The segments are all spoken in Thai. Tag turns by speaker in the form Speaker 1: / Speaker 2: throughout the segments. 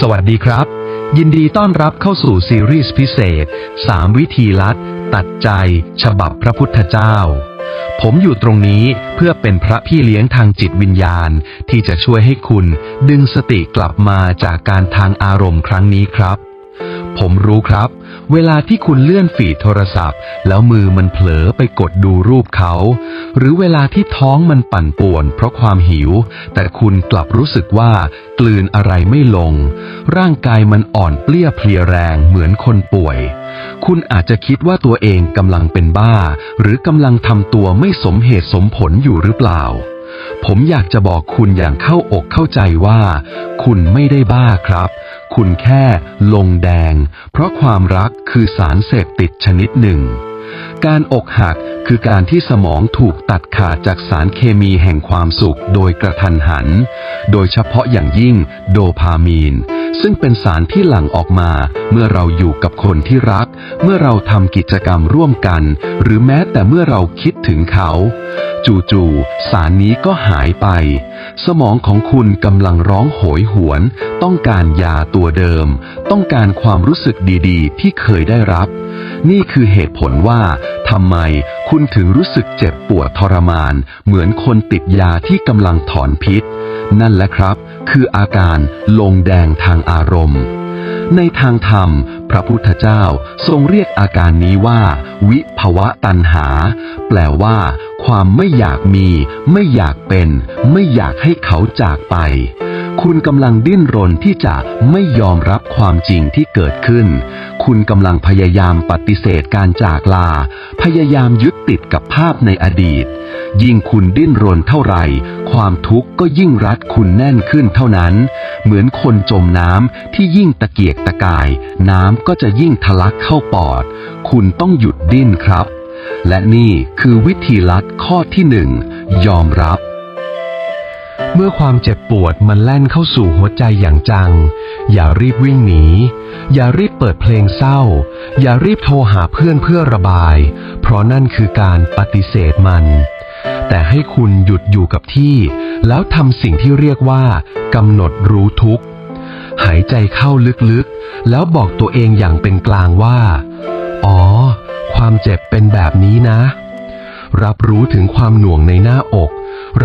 Speaker 1: สวัสดีครับ ยินดีต้อนรับเข้าสู่ซีรีส์พิเศษ 3 วิธีลัด ตัดใจ ฉบับพระพุทธเจ้า ผมอยู่ตรงนี้เพื่อเป็นพระพี่เลี้ยงทางจิตวิญญาณ ที่จะช่วยให้คุณดึงสติกลับมาจากการทางอารมณ์ครั้งนี้ครับ ผมรู้ครับ เวลาที่คุณเลื่อนฟีโทรศัพท์ แล้วมือมันเผลอไปกดดูรูปเขา หรือเวลาที่ท้องมันปั่นป่วน เพราะความหิว แต่คุณกลับรู้สึกว่า กลืนอะไรไม่ลง ร่างกายมันอ่อนเปลี้ยเพลียแรงเหมือนคนป่วย คุณอาจจะคิดว่าตัวเองกำลังเป็นบ้า หรือกำลังทำตัวไม่สมเหตุสมผลอยู่หรือเปล่า ผมอยากจะบอกคุณอย่างเข้าอกเข้าใจว่า คุณไม่ได้บ้าครับ คุณแค่ลงแดง เพราะความรักคือสารเสพติดชนิดหนึ่ง การอกหักคือการที่สมองถูกตัดขาดจากสารเคมีแห่งความสุขโดยกระทันหัน โดยเฉพาะอย่างยิ่งโดพามีน ซึ่งเป็นสารที่หลั่งออกมา เมื่อเราอยู่กับคนที่รัก เมื่อเราทำกิจกรรมร่วมกัน หรือแม้แต่เมื่อเราคิดถึงเขา จู่ๆสารนี้ก็หายไป สมองของคุณกำลังร้องโหยหวน ต้องการยาตัวเดิม ต้องการความรู้สึกดีๆ ที่เคยได้รับ นี่คือเหตุผลว่าทำไมคุณถึงรู้สึกเจ็บปวดทรมาน เหมือนคนติดยาที่กำลังถอนพิษ นั่นแหละครับ คืออาการลงแดงทางอารมณ์ ในทางธรรม พระพุทธเจ้าทรงเรียกอาการนี้ว่า วิภวะตัณหา แปลว่า ความไม่อยากมี ไม่อยากเป็น ไม่อยากให้เขาจากไป คุณกำลังดิ้นรนที่จะไม่ยอมรับความจริงที่เกิดขึ้น คุณกำลังพยายามปฏิเสธการจากลา พยายามยึดติดกับภาพในอดีต ยิ่งคุณดิ้นรนเท่าไหร่ ความทุกข์ก็ยิ่งรัดคุณแน่นขึ้นเท่านั้น เหมือนคนจมน้ำที่ยิ่งตะเกียกตะกาย น้ำก็จะยิ่งทะลักเข้าปอด คุณต้องหยุดดิ้นครับ และนี่คือวิธีลัดข้อที่หนึ่งยอมรับ เมื่อความเจ็บปวดมันแล่นเข้าสู่หัวใจอย่างจัง อย่ารีบวิ่งหนี อย่ารีบเปิดเพลงเศร้า อย่ารีบโทรหาเพื่อนเพื่อระบาย เพราะนั่นคือการปฏิเสธมัน แต่ให้คุณหยุดอยู่กับที่ แล้วทำสิ่งที่เรียกว่ากำหนดรู้ทุกข์ หายใจเข้าลึกๆ แล้วบอกตัวเองอย่างเป็นกลางว่า อ๋อ ความเจ็บเป็นแบบนี้นะ รับรู้ถึงความหน่วงในหน้าอก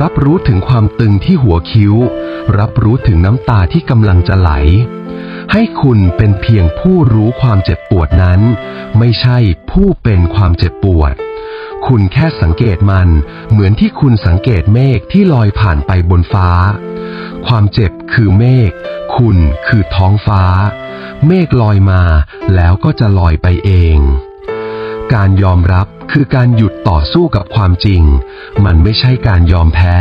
Speaker 1: รับรู้ถึงความตึงที่หัวคิ้ว รับรู้ถึงน้ำตาที่กำลังจะไหล ให้คุณเป็นเพียงผู้รู้ความเจ็บปวดนั้น ไม่ใช่ผู้เป็นความเจ็บปวด คุณแค่สังเกตมัน เหมือนที่คุณสังเกตเมฆที่ลอยผ่านไปบนฟ้า ความเจ็บคือเมฆ คุณคือท้องฟ้า เมฆลอยมาแล้วก็จะลอยไปเอง การยอมรับคือการหยุดต่อสู้กับความจริง มันไม่ใช่การยอมแพ้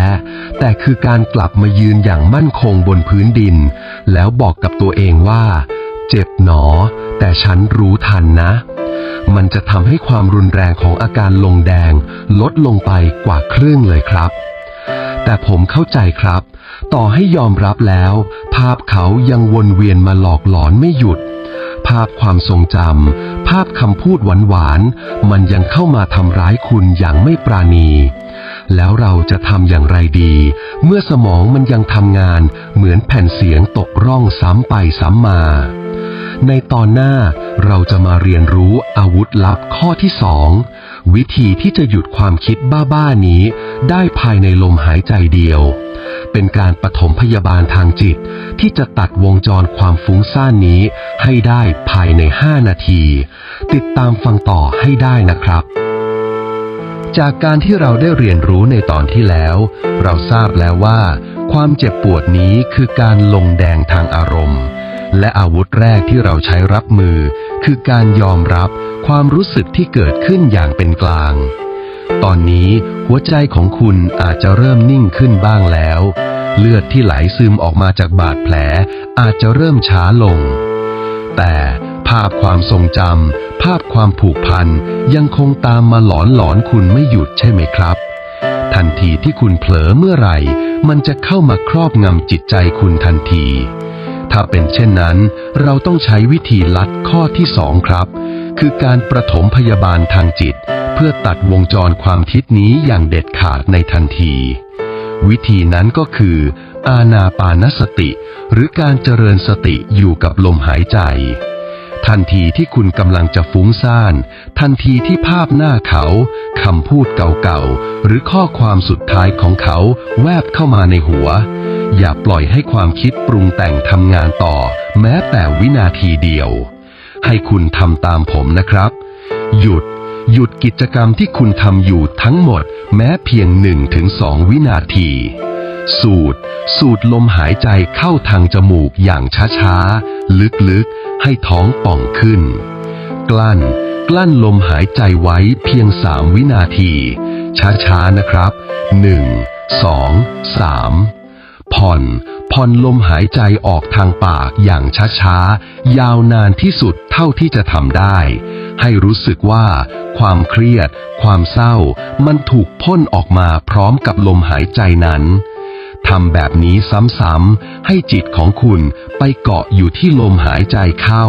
Speaker 1: แต่คือการกลับมายืนอย่างมั่นคงบนพื้นดิน แล้วบอกกับตัวเองว่า เจ็บหนอ แต่ฉันรู้ทันนะ มันจะทำให้ความรุนแรงของอาการลงแดง ลดลงไปกว่าครึ่งเลยครับ แต่ผมเข้าใจครับ ต่อให้ยอมรับแล้ว ภาพเขายังวนเวียนมาหลอกหลอนไม่หยุด ภาพความทรงจำภาพคำพูดหวานๆ มันยังเข้ามาทำร้ายคุณอย่างไม่ปราณีแล้วเราจะทำอย่างไรดี เมื่อสมองมันยังทำงานเหมือนแผ่นเสียงตกร่องซ้ำไปซ้ำมา ในตอนหน้าเราจะมาเรียนรู้อาวุธลับข้อที่สองวิธีที่จะหยุดความคิดบ้าๆนี้ ได้ภายในลมหายใจเดียว เป็นการปฐมพยาบาลทางจิต ที่จะตัดวงจรความฟุ้งซ่านนี้ให้ได้ภายใน 5 นาที ติดตามฟังต่อให้ได้นะครับจากการที่เราได้เรียนรู้ในตอนที่แล้ว เราทราบแล้วว่า ความเจ็บปวดนี้คือการลงแดงทางอารมณ์ และอาวุธแรกที่เราใช้รับมือ คือการยอมรับความรู้สึกที่เกิดขึ้นอย่างเป็นกลาง ตอนนี้หัวใจของคุณอาจจะเริ่มนิ่งขึ้นบ้างแล้ว เลือดที่ไหลซึมออกมาจากบาดแผล อาจจะเริ่มช้าลง แต่ภาพความทรงจำภาพความผูกพันยังคงตามมาหลอนหลอนคุณไม่หยุดใช่ไหมครับ ทันทีที่คุณเผลอเมื่อไหร่ มันจะเข้ามาครอบงำจิตใจคุณทันที ถ้าเป็นเช่นนั้น เราต้องใช้วิธีลัดข้อที่สองครับ คือการประถมพยาบาลทางจิต เพื่อตัดวงจรความคิดนี้อย่างเด็ดขาดในทันที วิธีนั้นก็คือ อาณาปานสติ หรือการเจริญสติอยู่กับลมหายใจ ทันทีที่คุณกำลังจะฟุ้งซ่าน ทันทีที่ภาพหน้าเขาคำพูดเก่าๆหรือข้อความสุดท้ายของเขาแวบเข้ามาในหัว อย่าปล่อยให้ความคิดปรุงแต่งทำงานต่อ แม้แต่วินาทีเดียว ให้คุณทำตามผมนะครับ หยุด หยุดกิจกรรมที่คุณทำอยู่ทั้งหมด แม้เพียงหนึ่งถึงสองวินาที สูด สูดลมหายใจเข้าทางจมูกอย่างช้าๆ ลึกๆ ให้ท้องป่องขึ้น กลั้น กลั้นลมหายใจไว้เพียงสามวินาที ช้าๆ นะครับหนึ่งสองสาม ผ่อน ผ่อนลมหายใจออกทางปากอย่างช้าๆ ยาวนานที่สุดเท่าที่จะทำได้ ให้รู้สึกว่า ความเครียด ความเศร้า มันถูกพ่นออกมาพร้อมกับลมหายใจนั้นทำแบบนี้ซ้ำๆ ให้จิตของคุณไปเกาะอยู่ที่ลมหายใจเข้า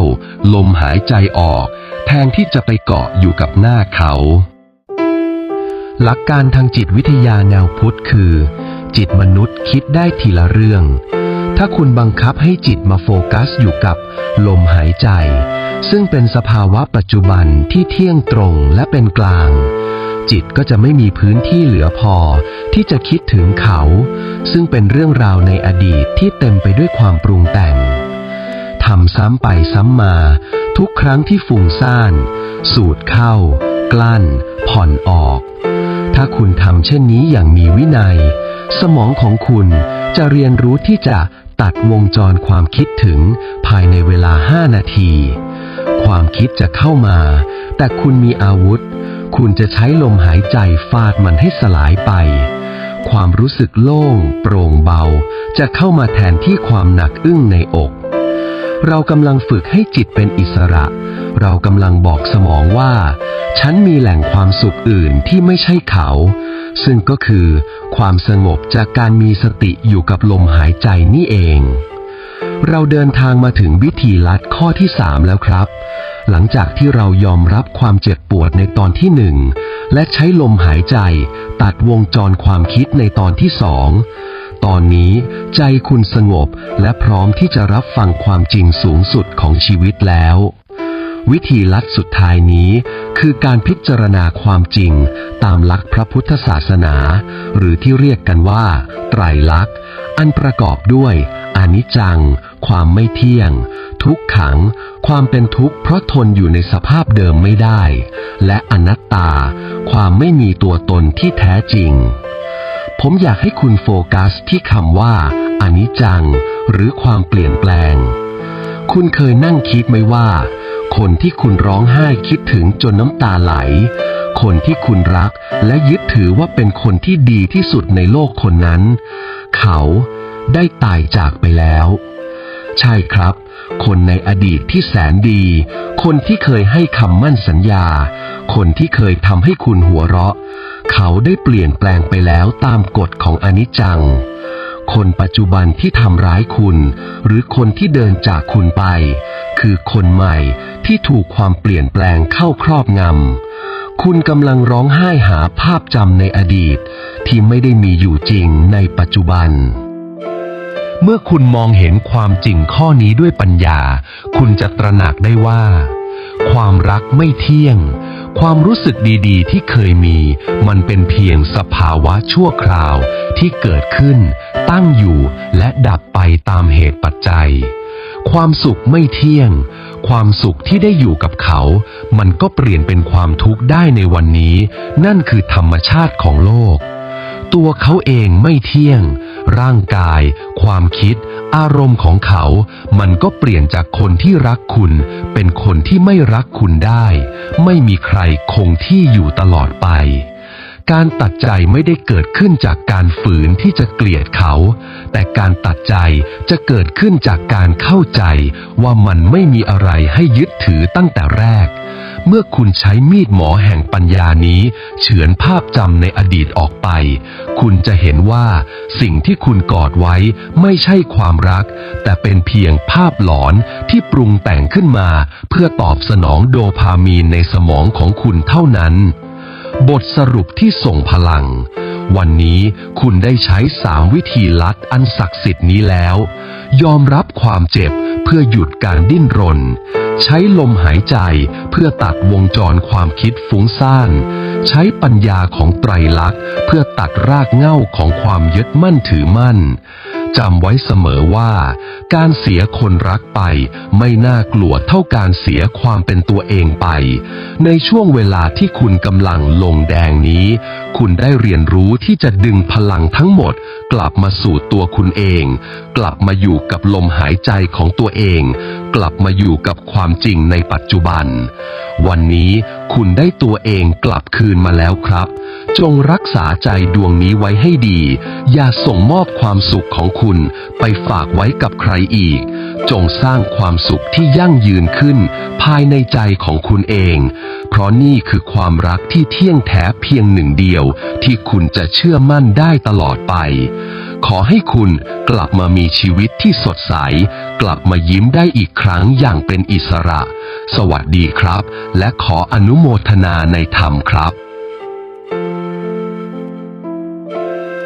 Speaker 1: ลมหายใจออก แทนที่จะไปเกาะอยู่กับหน้าเขา หลักการทางจิตวิทยาแนวพุทธคือ จิตมนุษย์คิดได้ทีละเรื่อง ถ้าคุณบังคับให้จิตมาโฟกัสอยู่กับลมหายใจ ซึ่งเป็นสภาวะปัจจุบันที่เที่ยงตรงและเป็นกลาง จิตก็จะไม่มีพื้นที่เหลือพอที่จะคิดถึงเขา ซึ่งเป็นเรื่องราวในอดีตที่เต็มไปด้วยความปรุงแต่งทำซ้ำไปซ้ำมา ทุกครั้งที่ฟุ้งซ่าน สูดเข้า กลั้น ผ่อนออก ถ้าคุณทำเช่นนี้อย่างมีวินัย สมองของคุณจะเรียนรู้ที่จะตัดวงจรความคิดถึงภายในเวลาห้านาที ความคิดจะเข้ามา แต่คุณมีอาวุธ คุณจะใช้ลมหายใจฟาดมันให้สลายไป ความรู้สึกโล่ง โปร่งเบา จะเข้ามาแทนที่ความหนักอึ้งในอก เรากำลังฝึกให้จิตเป็นอิสระ เรากำลังบอกสมองว่า ฉันมีแหล่งความสุขอื่นที่ไม่ใช่เขา ซึ่งก็คือความสงบจากการมีสติอยู่กับลมหายใจนี่เอง เราเดินทางมาถึงวิธีลัดข้อที่สามแล้วครับ หลังจากที่เรายอมรับความเจ็บปวดในตอนที่หนึ่งและใช้ลมหายใจ ตัดวงจรความคิดในตอนที่สองตอนนี้ใจคุณสงบและพร้อมที่จะรับฟังความจริงสูงสุดของชีวิตแล้ว วิธีลัดสุดท้ายนี้ คือการพิจารณาความจริงตามหลักพระพุทธศาสนา หรือที่เรียกกันว่า ไตรลักษณ์ อันประกอบด้วยอนิจจัง ความไม่เที่ยง ทุกขัง ความเป็นทุกข์เพราะทนอยู่ในสภาพเดิมไม่ได้ และอนัตตา ความไม่มีตัวตนที่แท้จริง ผมอยากให้คุณโฟกัสที่คำว่าอนิจจัง หรือความเปลี่ยนแปลง คุณเคยนั่งคิดไหมว่า คนที่คุณร้องไห้คิดถึงจนน้ำตาไหล คนที่คุณรักและยึดถือว่าเป็นคนที่ดีที่สุดในโลกคนนั้น เขาได้ตายจากไปแล้ว ใช่ครับ คนในอดีตที่แสนดี คนที่เคยให้คำมั่นสัญญา คนที่เคยทำให้คุณหัวเราะ เขาได้เปลี่ยนแปลงไปแล้วตามกฎของอนิจจัง คนปัจจุบันที่ทำร้ายคุณ หรือคนที่เดินจากคุณไป คือคนใหม่ที่ถูกความเปลี่ยนแปลงเข้าครอบงำ คุณกำลังร้องไห้หาภาพจำในอดีต ที่ไม่ได้มีอยู่จริงในปัจจุบัน เมื่อคุณมองเห็นความจริงข้อนี้ด้วยปัญญา คุณจะตระหนักได้ว่า ความรักไม่เที่ยง ความรู้สึกดีๆ ที่เคยมี มันเป็นเพียงสภาวะชั่วคราวที่เกิดขึ้น ตั้งอยู่และดับไปตามเหตุปัจจัย ความสุขไม่เที่ยง ความสุขที่ได้อยู่กับเขา มันก็เปลี่ยนเป็นความทุกข์ได้ในวันนี้ นั่นคือธรรมชาติของโลก ตัวเขาเองไม่เที่ยง ร่างกาย ความคิด อารมณ์ของเขา มันก็เปลี่ยนจากคนที่รักคุณ เป็นคนที่ไม่รักคุณได้ ไม่มีใครคงที่อยู่ตลอดไป การตัดใจไม่ได้เกิดขึ้นจากการฝืนที่จะเกลียดเขา แต่การตัดใจจะเกิดขึ้นจากการเข้าใจว่ามันไม่มีอะไรให้ยึดถือตั้งแต่แรก เมื่อคุณใช้มีดหมอแห่งปัญญานี้ เฉือนภาพจำในอดีตออกไป คุณจะเห็นว่า สิ่งที่คุณกอดไว้ไม่ใช่ความรัก แต่เป็นเพียงภาพหลอนที่ปรุงแต่งขึ้นมา เพื่อตอบสนองโดพามีนในสมองของคุณเท่านั้น บทสรุปที่ส่งพลัง วันนี้คุณได้ใช้สามวิธีลัดอันศักดิ์สิทธิ์นี้แล้ว ยอมรับความเจ็บเพื่อหยุดการดิ้นรน ใช้ลมหายใจเพื่อตัดวงจรความคิดฟุ้งซ่าน ใช้ปัญญาของไตรลักษณ์เพื่อตัดรากเหง้าของความยึดมั่นถือมั่น จำไว้เสมอว่า การเสียคนรักไป ไม่น่ากลัวเท่าการเสียความเป็นตัวเองไป ในช่วงเวลาที่คุณกำลังลงแดงนี้ คุณได้เรียนรู้ที่จะดึงพลังทั้งหมด กลับมาสู่ตัวคุณเอง กลับมาอยู่กับลมหายใจของตัวเอง กลับมาอยู่กับความจริงในปัจจุบัน วันนี้คุณได้ตัวเองกลับคืนมาแล้วครับ จงรักษาใจดวงนี้ไว้ให้ดี อย่าส่งมอบความสุขของคุณไปฝากไว้กับใครอีก จงสร้างความสุขที่ยั่งยืนขึ้น ภายในใจของคุณเอง เพราะนี่คือความรักที่เที่ยงแท้เพียงหนึ่งเดียว ที่คุณจะเชื่อมั่นได้ตลอดไป ขอให้คุณกลับมามีชีวิตที่สดใส กลับมายิ้มได้อีกครั้งอย่างเป็นอิสระ สวัสดีครับ และขออนุโมทนาในธรรมครับ